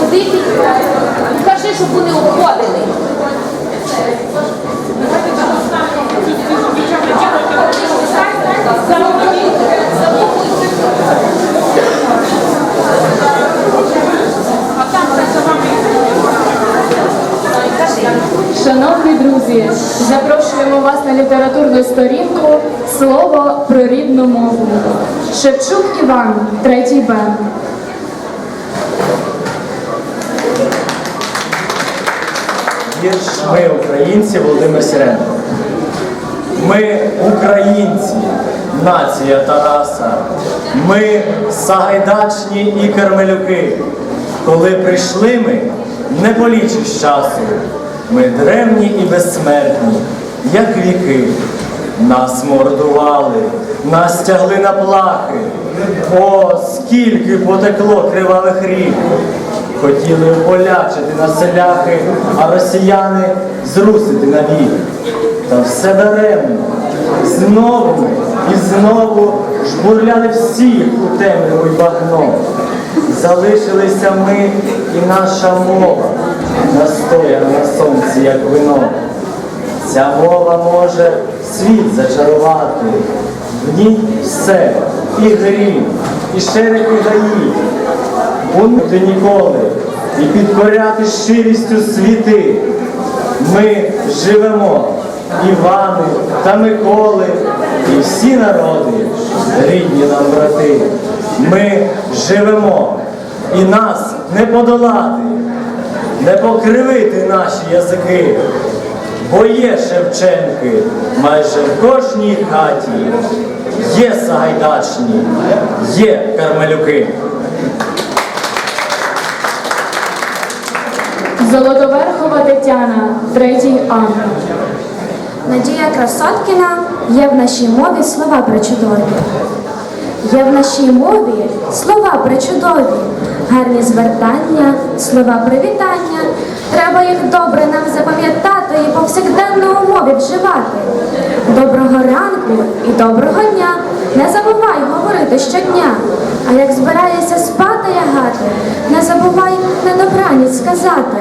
Куди? Кажи, щоб вони уходили. Шановні друзі, запрошуємо вас на літературну сторінку Слово про рідну мову. Шевчук Іван, третій Б. Вірш Ми українці Володимир Сіренко. Ми українці, нація Тараса. Ми Сагайдачні і Кармелюки. Коли прийшли ми, не полічиш часу. Ми древні і безсмертні, як віки. Нас мордували, нас тягли на плахи. О, скільки потекло кривавих рік. Хотіли полячити на селяхи, а росіяни зрусити на вік. Та все даремно. Знову і знову жбурляли всіх у темряву й багно. Залишилися ми і наша мова, настояна як вино. Ця мова може світ зачарувати, в ній все, і грім, і шереки гаї, бунти ніколи, і підкоряти щирістю світи. Ми живемо, Івани та Миколи, і всі народи, рідні нам брати. Ми живемо, і нас не подолати, не покривити наші язики. Бо є Шевченки майже в кожній хаті, є Сагайдачні, є Кармелюки. Золотоверхова Тетяна, третій А. Надія Красоткіна є в нашій мові слова причудові. Є в нашій мові слова причудові, гарні звертання, слова привітання. Треба їх добре нам запам'ятати і повсякденно у мові вживати. Доброго ранку і доброго дня. Не забувай говорити щодня. А як збираєшся спати лягати, не забувай на добраніч сказати.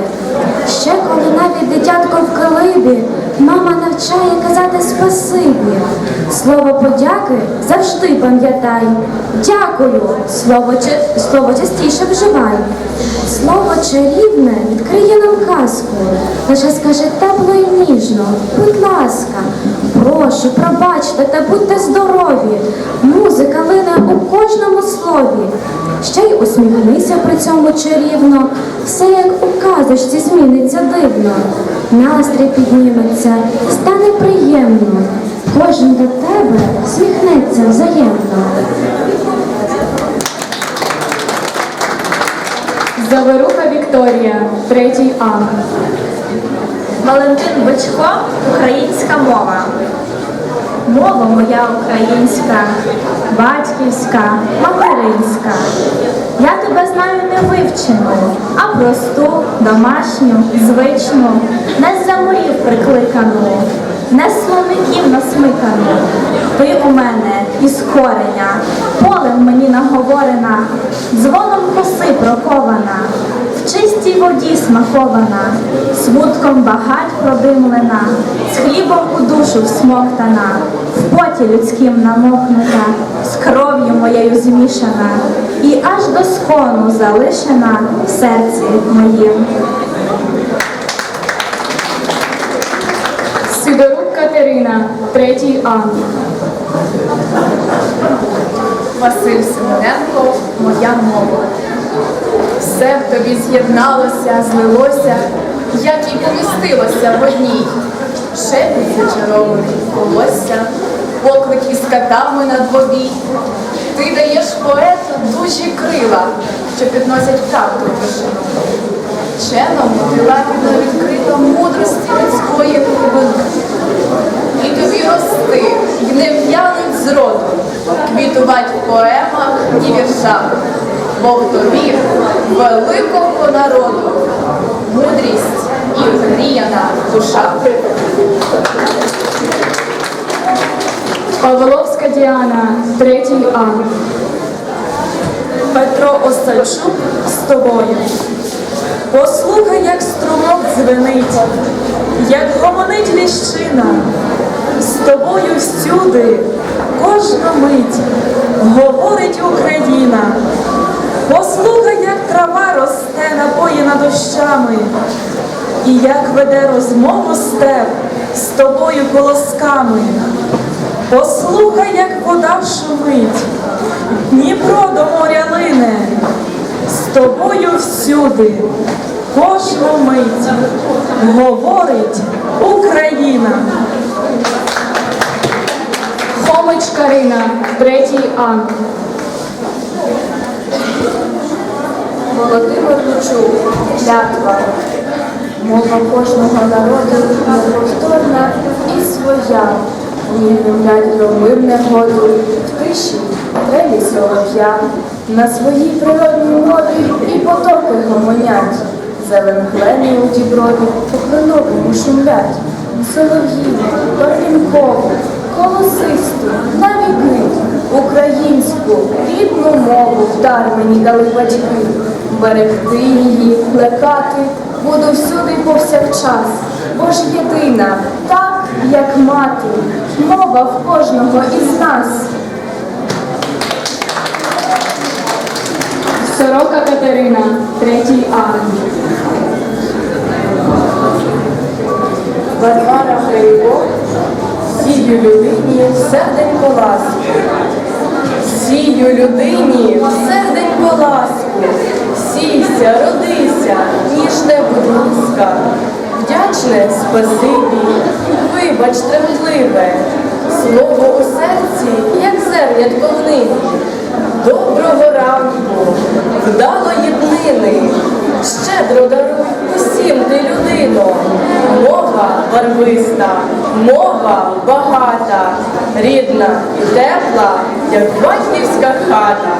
Ще коли навіть дитятко в колибі, мама навчає казати спасибі. Слово подяки завжди пам'ятай. Дякую, слово, чи- слово частіше вживай. Слово чарівне відкриє нам казку. Лише скаже тепло і ніжно, будь ласка, прошу, пробачте та будьте здорові. Музика лине у кожному слові. Ще й усміхнися при цьому чарівно, все як у казочці зміниться дивно. Настрій підніметься, стане приємно. Кожен до тебе сміхнеться взаємно. Заворуха Вікторія, третій А. Валентин Бичко українська мова. Мова моя українська, батьківська, материнська. Я тебе знаю не вивчену, а просту, домашню, звичну, не з заморів прикликану, не з словників насмикану. Ти у мене із кореня, полем мені наговорена, дзвоном коси прокована чистій воді смакована, смутком багать продимлена, з хлібом у душу всмоктана, в поті людським намокнута, з кров'ю моєю змішана, і аж до скону залишена в серці моїм. Сидорук Катерина, третій А. Василь Симоненко, моя мова. Все в тобі з'єдналося, злилося, як і помістилося в одній. Шепіт зачарований волосся, поклик із катами на двобій. Ти даєш поету дужі крила, що підносять правду вишину. Вченому ти лагідно відкрито мудрості людської глибини. І тобі рости, й не в'януть зроду, квітувать в поемах і віршах. Бог довів великому народу мудрість і мріяна душа. Павловська Діана, третій А. Петро Остальчук з тобою. Послухай, як струмок дзвенить, як гомонить ліщина. З тобою всюди, кожна мить, говорить Україна. Послухай, як трава росте, напоєна дощами, і як веде розмову степ з тобою колосками. Послухай, як вода шумить, Дніпро до моря лине, з тобою всюди, кожну мить говорить Україна. Хомич Карина, третій А. Володимир Лучук, клятва. Мова кожного народу неповторна і своя. В ній в негоду, в тиші трелі солов'я. На своїй природній мові і потоки гомонять. Зелен глені у діброві по кленовому шумлять. Солов'їну, барвінкову, колосисту, на віки, українську, рідну мову в дар мені дали батьки. Берегти її, плекати буду всюди повсякчас, бо ж єдина, так як мати, мова в кожного із нас. Сорока Катерина, третій А. Варвара Грейко, сію людині серденько ласку. Сію людині серденько ласку. Сійся, родися, ніжне, будь ласка. Вдячне спасибі, вибач тремтливе. Слово у серці, як зернятко в ниві. Доброго ранку, вдалої днини. Щедро даруй усім ти людино. Мова барвиста, мова багата, рідна і тепла, як батьківська хата.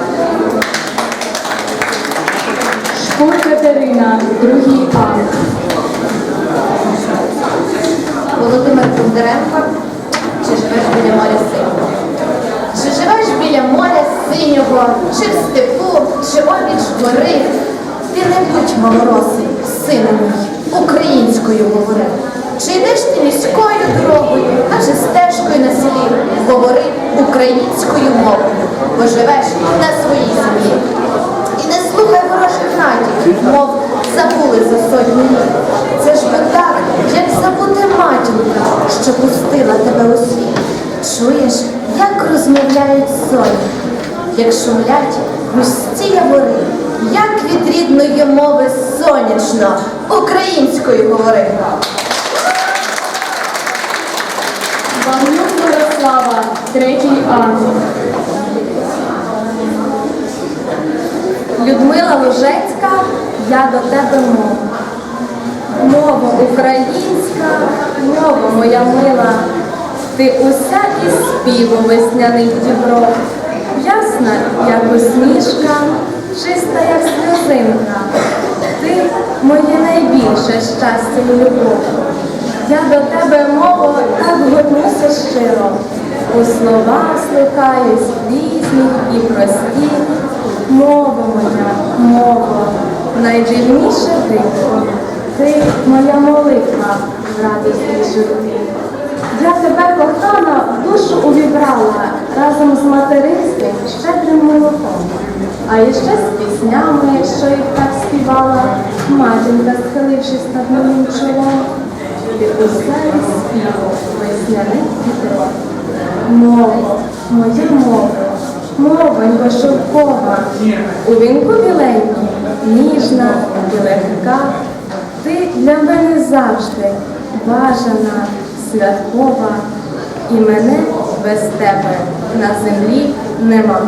Шкур Катерина, другий А. Володимир Бондаренко, чи живеш біля моря синього? Чи живеш біля моря синього, чи в степу, чи обіч гори? Ти не будь малоросий, сину мій, українською говори. Чи йдеш ти міською дорогою, чи стежкою на селі, говори українською мовою, бо живеш на своїй землі. І не слухай ворожих натяків, мов забули за сотню літ. Це ж би так, як забути матінку, що пустила тебе у світ. Чуєш, як розмовляють соні, як шумлять густі явори, як від рідної мови сонячно українською говори. Ванюк Мирослава, третій А. Людмила Лужецька, я до тебе мова. Мова українська, мова моя мила, ти уся із співу весняних дібров. Ясна, як усмішка, чиста, як сльозинка. Ти моє найбільше щастя і любов. Я до тебе мову так горнуся щиро. У слова слухаюсь різні і прості. Мова моя, мова, найдивніше диво. Ти моя молитва в радісній журбі. Я тебе кохана в душу увібрала разом з материнським щедрим молоком. А іще з піснями, що їх так співала, матінка, схилившись над моїм чолом. Ти усе співу весняних вітров. Мова, моя мова, мовонько шовкова, у вінку біленькій, ніжна і легка. Ти для мене завжди бажана, святкова, і мене без тебе на землі нема.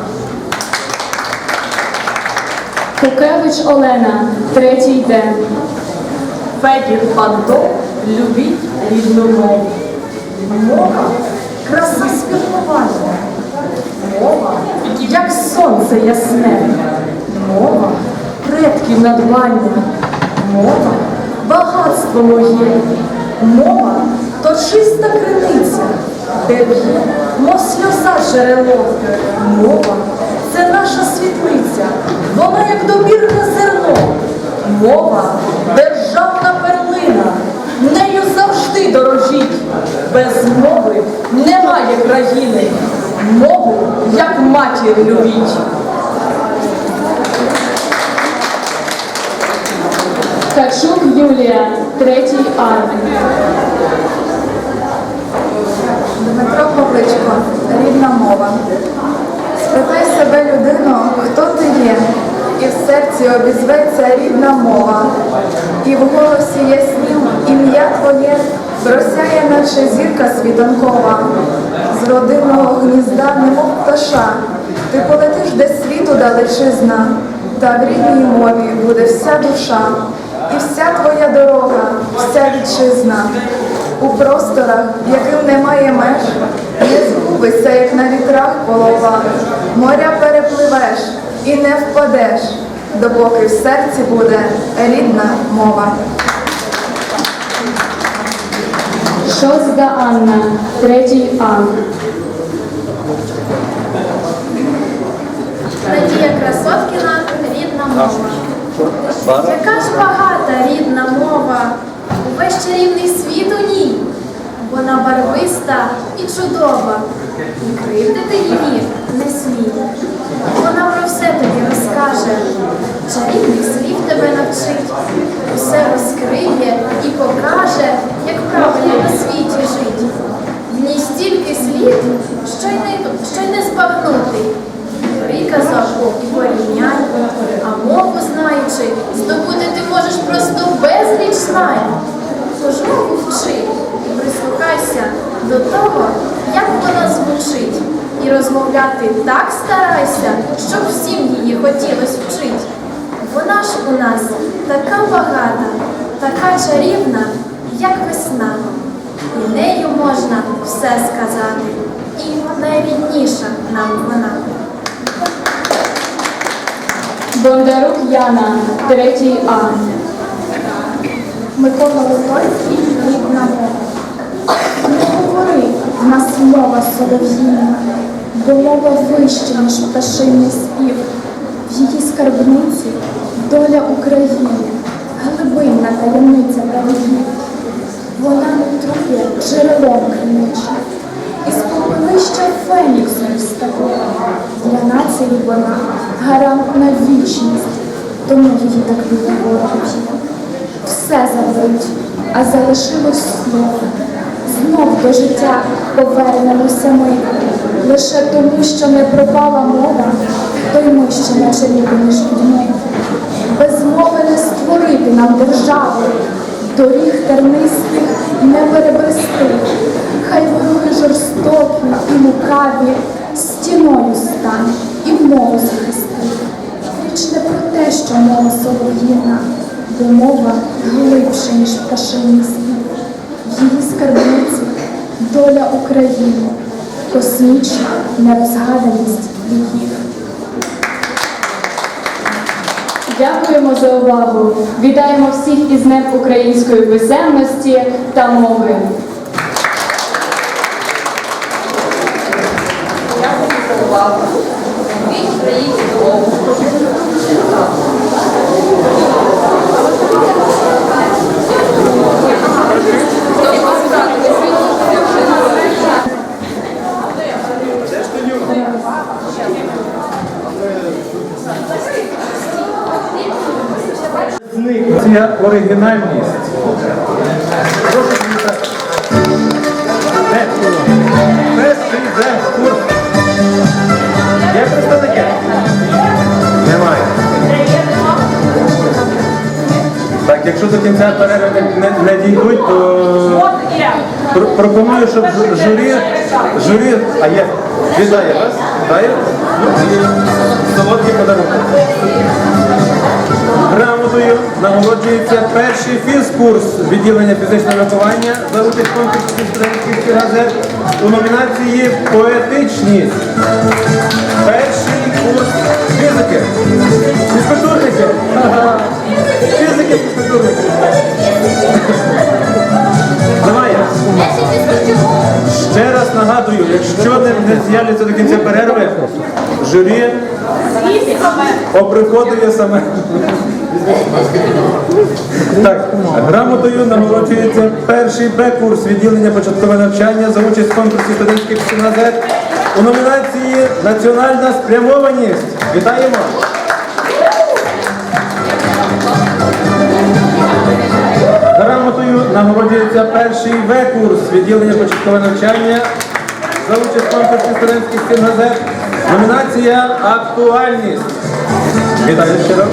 Кукевич Олена, третій Д. Федір Панто, любіть рідну мову. Мова краса спілкування. Мова, як сонце ясне. Мова і надбання. Мова багатство моє. Мова то чиста криниця, де б'є, мов сльоза джерело. Мова це наша світлиця, вона як добірне зерно. Мова державна перлина, нею завжди дорожіть. Без мови немає країни. Мову як матір любіть. Ткачук Юлія, третій А. Дмитро Павличко, рідна мова. Спитай себе, людино, хто ти є, і в серці обізветься рідна мова, і в голосі яснім ім'я твоє просяє, наче зірка світанкова. З родинного гнізда, немов пташа, ти полетиш десь світу далечизна, та в рідній мові буде вся душа, і вся твоя дорога, вся вітчизна. У просторах, яким немає меж, не згубиться, як на вітрах полова. Моря перепливеш і не впадеш, допоки в серці буде рідна мова. Шозда Анна, третій А. Надія Красоткіна, рідна мова. Яка ж багата рідна мова, увесь чарівний світ у ній. Вона барвиста і чудова, і кривдити її не смій. Вона про все тобі розкаже, чарівних слів тебе навчить, усе розкриє і покаже, як правильно на світі жить. В ній стільки слів, що й не, що й не збагнути. Приказок і порівнянь, а мову знаючи, здобути ти можеш просто безліч знань. Тож мову вчи і прислухайся до того, як вона звучить, і розмовляти так старайся, щоб всім її хотілось вчить. Вона ж у нас така багата, така чарівна, як весна. І нею можна все сказати, і найрідніша нам вона. Бондарук Яна, третій А. Микола Литойський, рідна мова. Не говори, в нас мова солов'їна, бо мова вища, ніж пташиний спів. В її скарбниці доля України, глибинна таємниця правдів. Вона не трує джерелом криничним, із попелища Феніксом встає. Для нації вона гарант на вічність, тому її так любить ворогів. Все заберуть, а залишилось слово. Знов до життя повернемося ми. Лише тому, що не пропала мова, то й ми ще не чарівні між людьми. Без мови не створити нам держави, доріг тернистих не перебрести. Хай вороги жорстокі і лукаві стіною стань і мову захисти. Річ не про те, що мова солов'їна, бо мова глибше, ніж пташиний світ. В її скарбниці доля України, космічна нерозгаданість віків. Дякуємо за увагу. Вітаємо всіх із Днем української писемності та мови. Зникла оригінальність. Прошу привітати. Де? Президент. Є представники? Немає. Так, якщо до кінця перерви не, не, дійдуть, то пр- пропоную, щоб жу- журі, журі, а є, вітає вас, вітає, ну, і солодкий подарунок нагородою нагороджується перший фізкурс відділення фізичного виховання за участь конкурсу студентських газет у номінації Поетичність. Перший курс фізики. Фізкультурники. Фізики, фізкультурники. Давай. Ще раз нагадую, якщо не з'являться до кінця перерви, журі оприходує саме. Так, грамотою нагороджується перший Б-курс відділення початкове навчання за участь в конкурсі студентських газет у номінації Національна спрямованість. Вітаємо! Грамотою нагороджується перший В-курс відділення початкове навчання за участь в конкурсі студентських стінгазет. Номінація Актуальність. Вітаю щиро.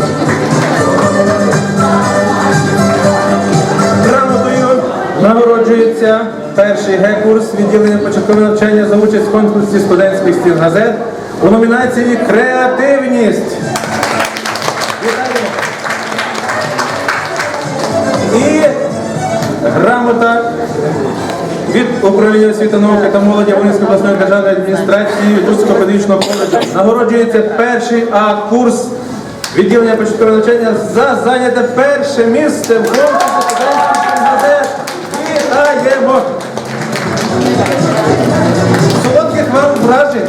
Грамотою нагороджується перший Г-курс відділення початкове навчання за участь в конкурсі студентських стінгазет у номінації Креативність. І грамота від управління освіти науки та молоді Волинської обласної державної адміністрації Людського педагогічного коледжу нагороджується перший А курс відділення початкового навчання за зайняте перше місце в конкурсі студентських газет. Вітаємо! Солодких вам вражень!